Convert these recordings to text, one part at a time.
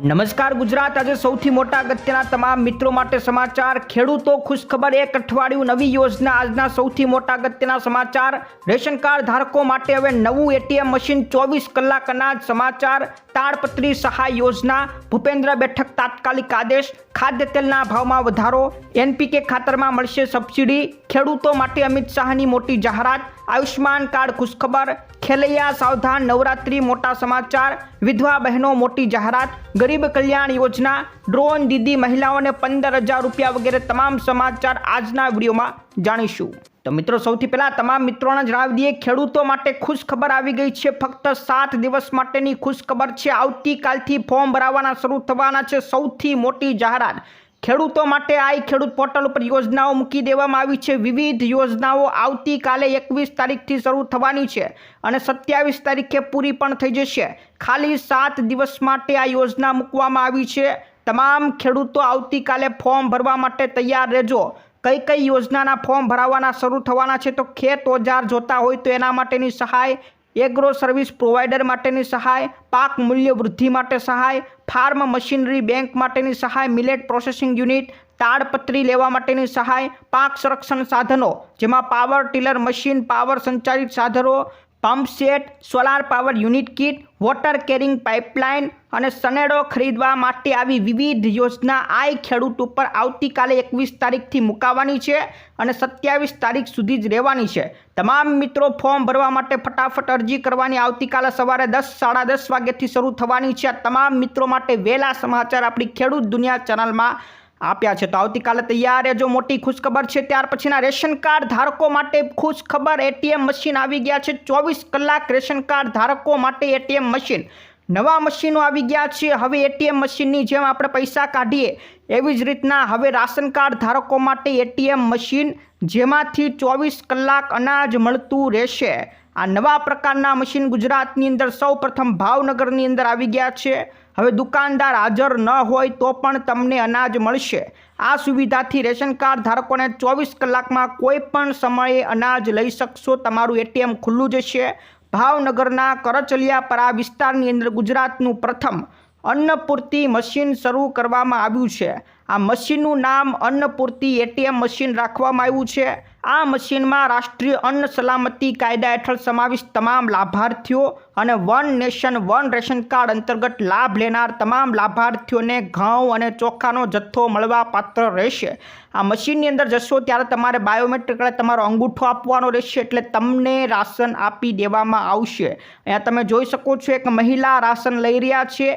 નમસ્કાર ગુજરાત. આજે સૌથી મોટા અગત્યના તમામ મિત્રો માટે સમાચાર. ખેડૂતો ખુશખબર એક અઠવાડિયું નવી યોજના. આજના સૌથી મોટા અગત્યના સમાચાર. રેશન કાર્ડ ધારકો માટે હવે નવું એટીએમ મશીન. ચોવીસ કલાક અનાજ સમાચાર. તાડપત્રી સહાય યોજના. ભૂપેન્દ્ર બેઠક તાત્કાલિક આદેશ. ખાદ્ય તેલના ભાવમાં વધારો. એનપીકે ખાતરમાં મળશે સબસિડી. ખેડૂતો માટે અમિત શાહની મોટી જાહેરાત. આયુષ્માન કાર્ડ ખુશખબર. ખેલૈયા સાવધાન. નવરાત્રી મોટા સમાચાર. વિધવા બહેનો મોટી જાહેરાત, ગરીબ કલ્યાણ યોજના, ડ્રોન દીદી મહિલાઓને પંદર હજાર રૂપિયા વગેરે તમામ સમાચાર આજના વિડીયોમાં જાણીશું. તો મિત્રો, સૌથી પહેલાં તમામ મિત્રોને જણાવી દઈએ, ખેડૂતો માટે ખુશ ખબર આવી ગઈ છે. ફક્ત સાત દિવસ માટેની ખુશ ખબર છે. આવતીકાલથી ફોર્મ ભરાવાના શરૂ થવાના છે. સૌથી મોટી જાહેરાત ખેડૂતો માટે આઈ ખેડૂત પોર્ટલ ઉપર યોજનાઓ મૂકી દેવામાં આવી છે. વિવિધ યોજનાઓ આવતીકાલે એકવીસ તારીખથી શરૂ થવાની છે અને સત્યાવીસ તારીખે પૂરી પણ થઈ જશે. ખાલી સાત દિવસ માટે આ યોજના મૂકવામાં આવી છે. તમામ ખેડૂતો આવતીકાલે ફોર્મ ભરવા માટે તૈયાર રહેજો. કઈ કઈ યોજનાના ફોર્મ ભરાવવાના શરૂ થવાના છે તો ખેત ઓજાર જોતા હોય તો એના માટેની સહાય એગ્રો સર્વિસ પ્રોવાઈડર માટેની સહાય, પાક મૂલ્ય વૃદ્ધિ માટે સહાય ફાર્મ મશીનરી બેંક માટેની સહાય મિલેટ પ્રોસેસિંગ યુનિટ તાડપત્રી લેવા માટેની સહાય, પાક સંરક્ષણ સાધનો, જેમાં પાવર ટીલર મશીન પાવર સંચાલિત સાધનો pump set, solar power unit kit, water carrying pipeline અને સનેડો ખરીદવા માટે આવી વિવિધ યોજના આઈ ખેડૂત ઉપર આવતીકાલે એકવીસ તારીખથી મુકાવાની છે અને સત્યાવીસ તારીખ સુધી જ રહેવાની છે. તમામ મિત્રો ફોર્મ ભરવા માટે ફટાફટ અરજી કરવાની આવતીકાલે સવારે દસ, સાડા દસ વાગ્યાથી શરૂ થવાની છે. તમામ મિત્રો માટે વહેલા સમાચાર આપણી ખેડૂત દુનિયા ચેનલમાં આપ્યા છે. તો આવતીકાલે તૈયાર રહેજો. મોટી ખુશખબર છે. ત્યાર પછીના રેશન કાર્ડ ધારકો માટે ખુશખબર એટીએમ મશીન આવી ગયા છે. ચોવીસ કલાક રેશન કાર્ડ ધારકો માટે એટીએમ મશીન. નવા મશીનો આવી ગયા છે. હવે એટીએમ મશીનની જેમ આપણે પૈસા કાઢીએ એવી જ રીતના હવે રાશન કાર્ડ ધારકો માટે એટીએમ મશીન જેમાંથી ચોવીસ કલાક અનાજ મળતું રહેશે. આ નવા પ્રકારના મશીન ગુજરાતની અંદર સૌ પ્રથમ ભાવનગરની અંદર આવી ગયા છે. હવે દુકાનદાર હાજર ન હોય તો પણ તમને અનાજ મળશે. આ સુવિધાથી રેશન કાર્ડ ધારકોને ચોવીસ કલાકમાં કોઈ પણ સમયે અનાજ લઈ શકશો. તમારું એટીએમ ખુલ્લું જશે. ભાવનગરના કરચલિયાપરા વિસ્તારની અંદર ગુજરાતનું પ્રથમ અન્નપૂર્તિ મશીન શરૂ કરવામાં આવ્યું છે. આ મશીનનું નામ અન્નપૂર્તિ એટીએમ મશીન રાખવામાં આવ્યું છે. આ મશીનમાં રાષ્ટ્રીય અન્ન સલામતી કાયદા હેઠળ સમાવિષ્ટ તમામ લાભાર્થીઓ અને one nation, one ration card અંતર્ગત લાભ લેનાર તમામ લાભાર્થીઓને ઘઉં અને ચોખાનો જથ્થો મળવા પાત્ર રહેશે. આ મશીનની અંદર જશો ત્યારે તમારે બાયોમેટ્રિક તમારો અંગૂઠો આપવાનો રહેશે એટલે તમને રાશન આપી દેવામાં આવશે. અહીંયા તમે જોઈ શકો છો એક મહિલા રાશન લઈ રહ્યા છે.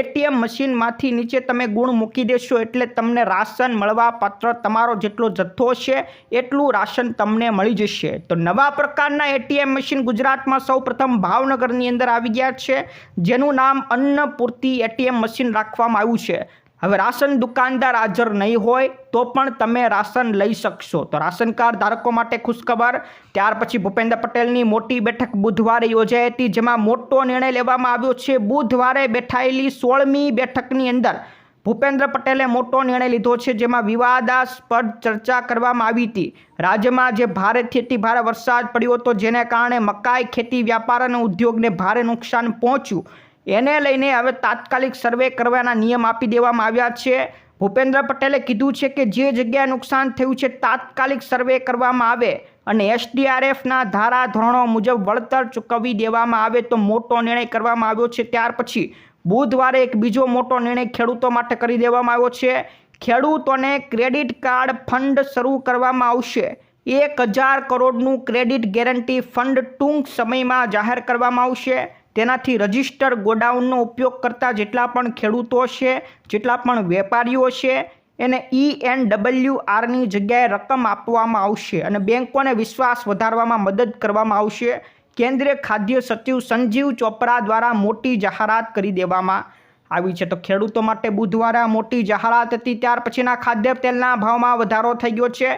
એટીએમ મશીનમાંથી નીચે તમે ગુણ મૂકી દેશો એટલે તમને રાશન મળવા પાત્ર તમારો જેટલો જથ્થો છે એટલું રાશન તમને મળી જશે. તો નવા પ્રકારના એટીએમ મશીન ગુજરાતમાં સૌ પ્રથમ અંદર આવી ગયા છે, જેનું નામ અન્નપૂર્તિ એટીએમ મશીન રાખવામાં આવ્યું છે. હવે રાશન દુકાનદાર હાજર નહીં હોય તો પણ તમે રાશન લઈ શકશો. તો રાશન કાર્ડ ધારકો માટે ખુશખબર. ત્યાર પછી ભૂપેન્દ્ર પટેલની મોટી બેઠક બુધવારે યોજાઈ હતી, જેમાં મોટો નિર્ણય લેવામાં આવ્યો છે. બુધવારે બેઠાયેલી સોળમી બેઠકની અંદર ભૂપેન્દ્ર પટેલે મોટો નિર્ણય લીધો છે, જેમાં વિવાદાસ્પદ ચર્ચા કરવામાં આવી હતી. રાજ્યમાં જે ભારેથી અતિ ભારે વરસાદ પડ્યો હતો, જેને કારણે મકાઈ, ખેતી, વ્યાપાર અને ઉદ્યોગને ભારે નુકસાન પહોંચ્યું. એને લઈને હવે તાત્કાલિક સર્વે કરવાના નિયમ આપી દેવામાં આવ્યા છે. ભૂપેન્દ્ર પટેલે કીધું છે કે જે જગ્યાએ નુકસાન થયું છે, તાત્કાલિક સર્વે કરવામાં આવે અને એસડીઆરએફના ધારા ધોરણો મુજબ વળતર ચૂકવી દેવામાં આવે તો મોટો નિર્ણય કરવામાં આવ્યો છે. ત્યાર પછી બુધવારે એક બીજો મોટો નિર્ણય ખેડૂતો માટે કરી દેવામાં આવ્યો છે. ખેડૂતોને ક્રેડિટ કાર્ડ ફંડ શરૂ કરવામાં આવશે. એક હજાર કરોડનું ક્રેડિટ ગેરંટી ફંડ ટૂંક સમયમાં જાહેર કરવામાં આવશે. તેનાથી રજિસ્ટર ગોડાઉનનો ઉપયોગ કરતા જેટલા પણ ખેડૂતો છે જેટલા પણ વેપારીઓ છે એને ઈ એન ડબલ્યુ આરની જગ્યાએ રકમ આપવામાં આવશે અને બેંકોને વિશ્વાસ વધારવામાં મદદ કરવામાં આવશે. કેન્દ્રીય ખાદ્ય સચિવ સંજીવ ચોપરા દ્વારા મોટી જાહેરાત કરી દેવામાં આવી છે. તો ખેડૂતો માટે બુધવારે મોટી જાહેરાત હતી, ત્યાર પછીના ખાદ્ય તેલના ભાવમાં વધારો થઈ ગયો છે.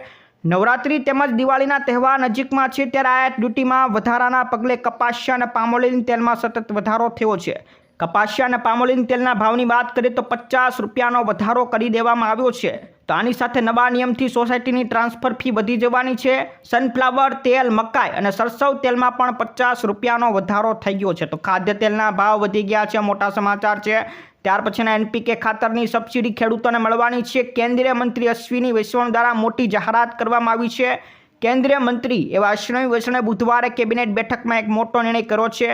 નવરાત્રી તેમજ દિવાળીના તહેવાર નજીકમાં છે, ત્યારે આયાત ડ્યુટીમાં વધારાના પગલે કપાસિયા અને પામોલીન તેલમાં સતત વધારો થયો છે. કપાસિયા અને પામોલીન તેલના ભાવની વાત કરીએ તો પચાસ રૂપિયાનો વધારો કરી દેવામાં આવ્યો છે. તો આની સાથે નવા નિયમથી સોસાયટીની ટ્રાન્સફર ફી વધી જવાની છે. સનફ્લાવર, તેલ, મકાઈ અને સરસવ તેલમાં પણ પચાસ રૂપિયાનો વધારો થઈ ગયો છે. તો ખાદ્ય તેલના ભાવ વધી ગયા છે, મોટા સમાચાર છે. ત્યાર પછીના એનપીકે ખાતરની સબસિડી ખેડૂતોને મળવાની છે. કેન્દ્રીય મંત્રી અશ્વિની વૈષ્ણવ દ્વારા મોટી જાહેરાત કરવામાં આવી છે. કેન્દ્રીય મંત્રી એવા અશ્વિની વૈષ્ણવે બુધવારે કેબિનેટ બેઠકમાં એક મોટો નિર્ણય કર્યો છે.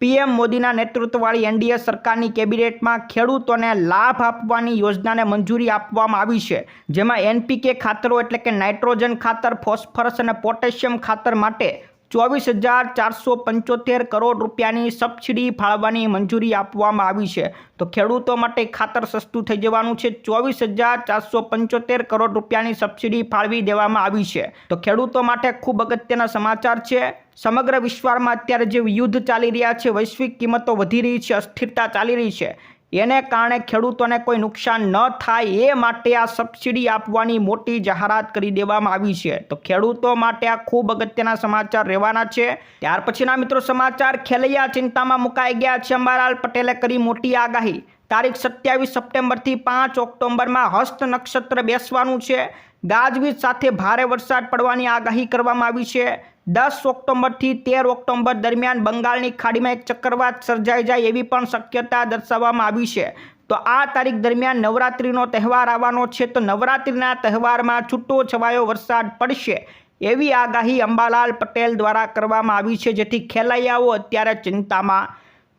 પીએમ મોદીના નેતૃત્વવાળી એનડીએ સરકારની કેબિનેટમાં ખેડૂતોને લાભ આપવાની યોજનાને મંજૂરી આપવામાં આવી છે. જેમાં એનપીકે ખાતરો એટલે કે નાઇટ્રોજન ખાતર, ફોસ્ફરસ અને પોટેશિયમ ખાતર માટે ચોવીસ હજાર ચારસો પંચોતેર કરોડ રૂપિયાની સબસિડી ફાળવવાની મંજૂરી આપવામાં આવી છે. તો ખેડૂતો માટે ખાતર સસ્તું થઈ જવાનું છે. ચોવીસ હજાર ચારસો પંચોતેર કરોડ રૂપિયાની સબસિડી ફાળવી દેવામાં આવી છે. તો ખેડૂતો માટે ખૂબ અગત્યના સમાચાર છે. સમગ્ર વિશ્વમાં અત્યારે જે યુદ્ધ ચાલી રહ્યા છે, વૈશ્વિક કિંમતો વધી રહી છે, અસ્થિરતા ચાલી રહી છે. એને કારણે ખેડૂતોને કોઈ નુકસાન ન થાય એ માટે આ સબસિડી આપવાની મોટી જાહેરાત કરી દેવામાં આવી છે. તો ખેડૂતો માટે આ ખૂબ અગત્યના સમાચાર રહેવાના છે. ત્યાર પછીના મિત્રો સમાચાર ખેલૈયા ચિંતામાં મુકાઈ ગયા છે. અંબાલાલ પટેલે કરી મોટી આગાહી. તારીખ સત્યાવીસ સપ્ટેમ્બરથી પાંચ ઓક્ટોબરમાં હસ્ત નક્ષત્ર બેસવાનું છે. ગાજવીજ સાથે ભારે વરસાદ પડવાની આગાહી કરવામાં આવી છે. દસ ઓક્ટોબરથી તેર ઓક્ટોબર દરમિયાન બંગાળની ખાડીમાં એક ચક્રવાત સર્જાઈ જાય એવી પણ શક્યતા દર્શાવવામાં આવી છે. તો આ તારીખ દરમિયાન નવરાત્રિનો તહેવાર આવવાનો છે, તો નવરાત્રિના તહેવારમાં છૂટો છવાયો વરસાદ પડશે એવી આગાહી અંબાલાલ પટેલ દ્વારા કરવામાં આવી છે, જેથી ખેલૈયાઓ અત્યારે ચિંતામાં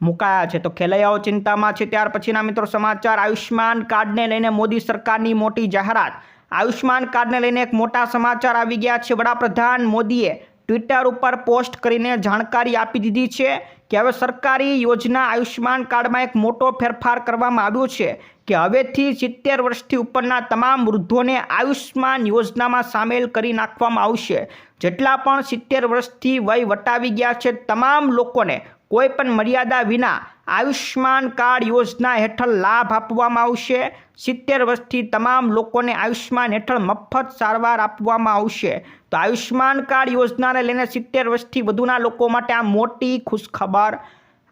મુકાયા છે. તો ખેલૈયાઓ ચિંતામાં છે, ત્યાર પછીના મિત્રો સમાચાર. આયુષ્યમાન કાર્ડને લઈને મોદી સરકારની મોટી જાહેરાત. આયુષ્માન કાર્ડને લઈને એક મોટા સમાચાર આવી ગયા છે. વડાપ્રધાન મોદીએ ટ્વિટર ઉપર પોસ્ટ કરીને જાણકારી આપી દીધી છે કે હવે સરકારી યોજના આયુષ્યમાન કાર્ડમાં એક મોટો ફેરફાર કરવામાં આવ્યો છે કે હવેથી સિત્તેર વર્ષથી ઉપરના તમામ વૃદ્ધોને આયુષ્યમાન યોજનામાં સામેલ કરી નાખવામાં આવશે. જેટલા પણ સિત્તેર વર્ષથી વય વટાવી ગયા છે, તમામ લોકોને કોઈ પણ મર્યાદા વિના આયુષ્માન કાર્ડ યોજના હેઠળ લાભ આપવામાં આવશે. સિત્તેર વર્ષથી તમામ લોકોને આયુષ્માન હેઠળ મફત સારવાર આપવામાં આવશે. તો આયુષ્માન કાર્ડ યોજનાને લઈને સિત્તેર વર્ષથી વધુના લોકો માટે આ મોટી ખુશખબર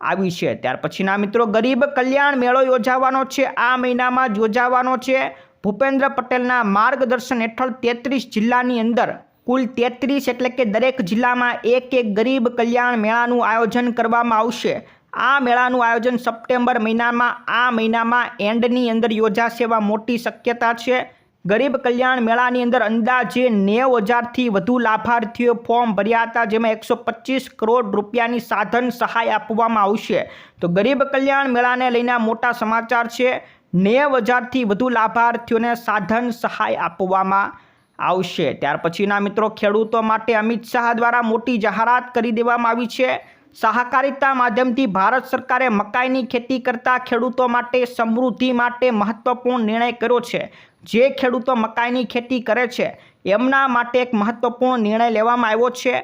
આવી છે. ત્યાર પછીના મિત્રો, ગરીબ કલ્યાણ મેળો યોજાવાનો છે. આ મહિનામાં યોજાવાનો છે. ભૂપેન્દ્ર પટેલના માર્ગદર્શન હેઠળ તેત્રીસ જિલ્લાની અંદર કુલ તેત્રીસ એટલે કે દરેક જિલ્લામાં એક એક ગરીબ કલ્યાણ મેળાનું આયોજન કરવામાં આવશે. આ મેળાનું આયોજન સપ્ટેમ્બર મહિનામાં, આ મહિનામાં એન્ડની અંદર યોજાશે એવા મોટી શક્યતા છે. ગરીબ કલ્યાણ મેળાની અંદર અંદાજે નેવ હજારથી વધુ લાભાર્થીઓ ફોર્મ ભર્યા હતા, જેમાં એકસો પચીસ કરોડ રૂપિયાની સાધન સહાય આપવામાં આવશે. તો ગરીબ કલ્યાણ મેળાને લઈને મોટા સમાચાર છે. નેવ હજારથી વધુ લાભાર્થીઓને સાધન સહાય આપવામાં આવશે. ત્યાર પછીના મિત્રો, ખેડૂતો માટે અમિત શાહ દ્વારા મોટી જાહેરાત કરી દેવામાં આવી છે. સહકારિતા માધ્યમથી ભારત સરકારે મકાઈની ખેતી કરતા ખેડૂતો માટે સમૃદ્ધિ માટે મહત્વપૂર્ણ નિર્ણય કર્યો છે. જે ખેડૂતો મકાઈની ખેતી કરે છે, એમના માટે એક મહત્વપૂર્ણ નિર્ણય લેવામાં આવ્યો છે.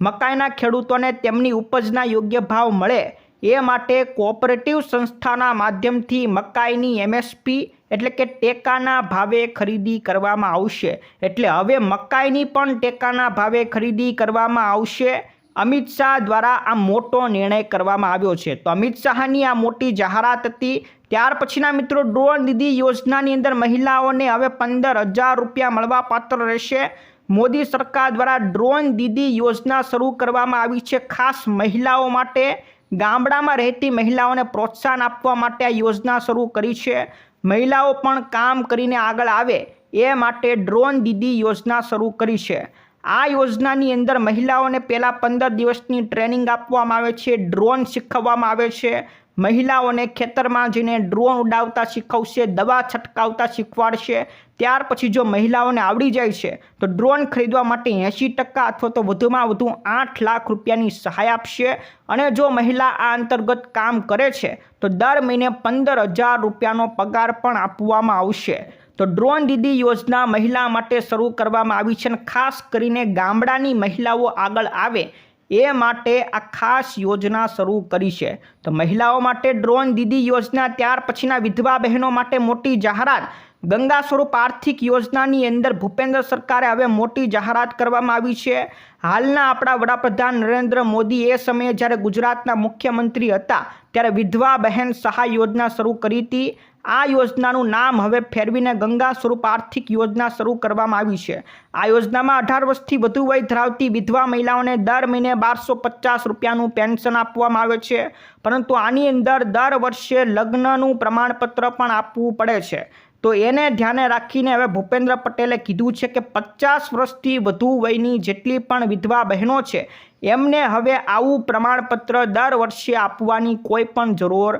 મકાઈના ખેડૂતોને તેમની ઉપજના યોગ્ય ભાવ મળે એ માટે કોઓપરેટિવ સંસ્થાના માધ્યમથી મકાઈની એમએસપી એટલે કે ટેકાના ભાવે ખરીદી કરવામાં આવશે. એટલે હવે મકાઈની પણ ટેકાના ભાવે ખરીદી કરવામાં આવશે. અમિત શાહ દ્વારા આ મોટો નિર્ણય કરવામાં આવ્યો છે. તો અમિત શાહની આ મોટી જાહેરાત હતી. ત્યાર પછીના મિત્રો ડ્રોન નિધિ યોજનાની અંદર મહિલાઓને હવે પંદર હજાર રૂપિયા મળવાપાત્ર રહેશે. મોદી સરકાર દ્વારા ડ્રોન દીદી યોજના શરૂ કરવામાં આવી છે ખાસ મહિલાઓ માટે. ગામડામાં રહેતી મહિલાઓને પ્રોત્સાહન આપવા માટે આ યોજના શરૂ કરી છે. મહિલાઓ પણ કામ કરીને આગળ આવે એ માટે ડ્રોન દીદી યોજના શરૂ કરી છે. આ યોજનાની અંદર મહિલાઓને પહેલાં પંદર દિવસની ટ્રેનિંગ આપવામાં આવે છે, ડ્રોન શીખવવામાં આવે છે મહિલાઓને ખેતરમાં જઈને ડ્રોન ઉડાવતા શીખવશે, દવા છંટકાવતા શીખવાડશે. ત્યાર પછી જો મહિલાઓને આવડી જાય છે, તો ડ્રોન ખરીદવા માટે એંશી ટકા અથવા તો વધુમાં વધુ આઠ લાખ રૂપિયાની સહાય આપશે. અને જો મહિલા આ અંતર્ગત કામ કરે છે, તો દર મહિને પંદર હજાર રૂપિયાનો પગાર પણ આપવામાં આવશે. તો ડ્રોન દીદી યોજના મહિલા માટે શરૂ કરવામાં આવી છે અને ખાસ કરીને ગામડાની મહિલાઓ આગળ આવે. એ માટે આ ખાસ યોજના શરૂ કરી છે. તો મહિલાઓ માટે ડ્રોન દીદી યોજના, ત્યાર પછીના વિધવા બહેનો માટે મોટી જાહેરાત. ગંગા સ્વરૂપ આર્થિક યોજનાની અંદર ભૂપેન્દ્ર સરકારે હવે મોટી જાહેરાત કરવામાં આવી છે. હાલના આપણા વડાપ્રધાન નરેન્દ્ર મોદી એ સમયે જ્યારે ગુજરાતના મુખ્યમંત્રી હતા, ત્યારે વિધવા બહેન સહાય યોજના શરૂ કરી હતી. આ યોજનાનું નામ હવે ફેરવીને ગંગા સ્વરૂપ આર્થિક યોજના શરૂ કરવામાં આવી છે. આ યોજનામાં અઢાર વર્ષથી વધુ વય ધરાવતી વિધવા મહિલાઓને દર મહિને બારસો પચાસ રૂપિયાનું પેન્શન આપવામાં આવે છે. પરંતુ આની અંદર દર વર્ષે લગ્નનું પ્રમાણપત્ર પણ આપવું પડે છે. તો એને ધ્યાને રાખીને હવે ભૂપેન્દ્ર પટેલે કીધું છે કે પચાસ વર્ષથી વધુ વયની જેટલી પણ વિધવા બહેનો છે, એમને હવે આવું પ્રમાણપત્ર દર વર્ષે આપવાની કોઈ પણ જરૂર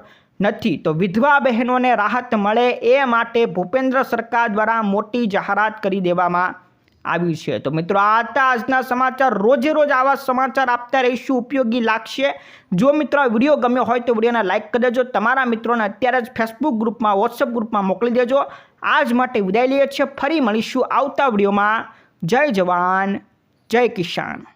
નથી. તો વિધવા બહેનોને રાહત મળે એ માટે ભૂપેન્દ્ર સરકાર દ્વારા મોટી જાહેરાત કરી દેવામાં આવી છે. તો મિત્રો, આ હતા આજના સમાચાર. રોજે રોજ આવા સમાચાર આપતા રહીશું. ઉપયોગી લાગશે. જો મિત્રો વીડિયો ગમ્યો હોય તો વિડીયોને લાઇક કરી દેજો. તમારા મિત્રોને અત્યારે જ ફેસબુક ગ્રુપમાં વોટ્સઅપ ગ્રુપમાં મોકલી દેજો. આજ માટે વિદાય લઈએ છીએ. ફરી મળીશું આવતા વિડીયોમાં. જય જવાન, જય કિસાન.